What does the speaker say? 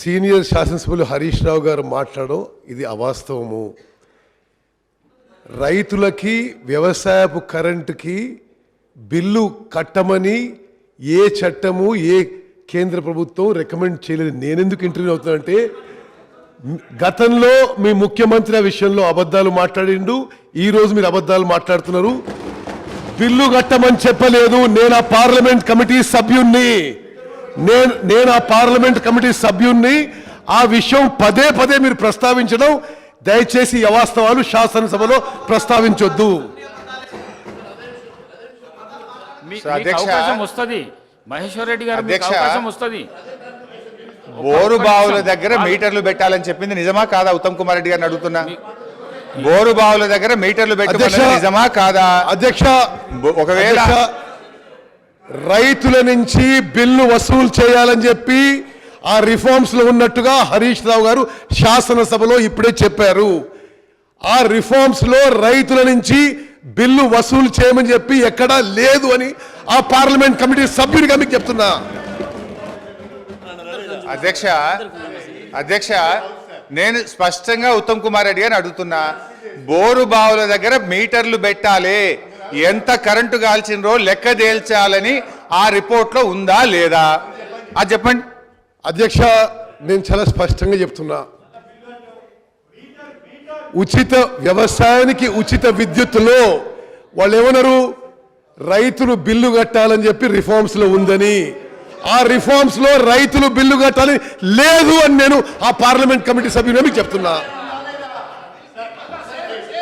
Senior శాసనసభ్యులు హరీష్ రావు గారు మాట్లాడడం ఇది అవాస్తవము. రైతులకి వ్యవసాయపు కరెంటుకి బిల్లు కట్టమని ఏ చట్టము ఏ కేంద్ర ప్రభుత్వం రికమెండ్ చేయలేదు. నేనెందుకు ఇంటర్వ్యూ అవుతానంటే గతంలో మీ ముఖ్యమంత్రి ఆ విషయంలో అబద్ధాలు మాట్లాడిండు ఈరోజు మీరు అబద్ధాలు మాట్లాడుతున్నారు. బిల్లు కట్టమని చెప్పలేదు నేను ఆ పార్లమెంట్ కమిటీ సభ్యుణ్ణి. నేను నేను ఆ పార్లమెంట్ కమిటీ సభ్యుణ్ణి ఆ విషయం పదే పదే మీరు ప్రస్తావించడం దయచేసి ఈ అవాస్తవాలు శాసనసభలో ప్రస్తావించొద్దు. వస్తుంది. మహేశ్వర్ రెడ్డి గారు మీకు అధ్యక్ష- అవకాశం వస్తుంది. బోరు బావుల. దగ్గర మీటర్లు పెట్టాలని చెప్పింది నిజమా కాదా? ఉత్తమ్ కుమార్ రెడ్డి గారిని అడుగుతున్నా. బోరు బావుల దగ్గర మీటర్లు అధ్యక్ష- నిజమా కాదా? అధ్యక్ష ఒకవేళ రైతుల నుంచి బిల్లు వసూలు చేయాలని చెప్పి ఆ రిఫార్మ్స్లో ఉన్నట్టుగా హరీష్ రావు గారు శాసనసభలో ఇప్పుడే చెప్పారు. ఆ రిఫార్మ్స్లో రైతుల నుంచి బిల్లు వసూలు చేయమని చెప్పి ఎక్కడా లేదు అని ఆ పార్లమెంట్ కమిటీ సభ్యుడిగా మీకు చెప్తున్నా. అధ్యక్ష అధ్యక్ష నేను స్పష్టంగా ఉత్తమ్ కుమార్ రెడ్డి గారిని అడుగుతున్నా. బోరు బావుల దగ్గర మీటర్లు పెట్టాలి. ఎంత కరెంటు కాల్చినరో లెక్క తేల్చాలని ఆ రిపోర్ట్లో ఉందా లేదా? అది చెప్పండి. అధ్యక్ష నేను చాలా స్పష్టంగా చెప్తున్నా. ఉచిత వ్యవసాయానికి ఉచిత విద్యుత్తులో వాళ్ళు ఏమన్నారు రైతులు బిల్లు కట్టాలని చెప్పి రిఫార్మ్స్లో ఉందని. ఆ రిఫార్మ్స్లో రైతులు బిల్లు కట్టాలి లేదు అని నేను ఆ పార్లమెంట్ కమిటీ సభ్యుని మీకు చెప్తున్నా.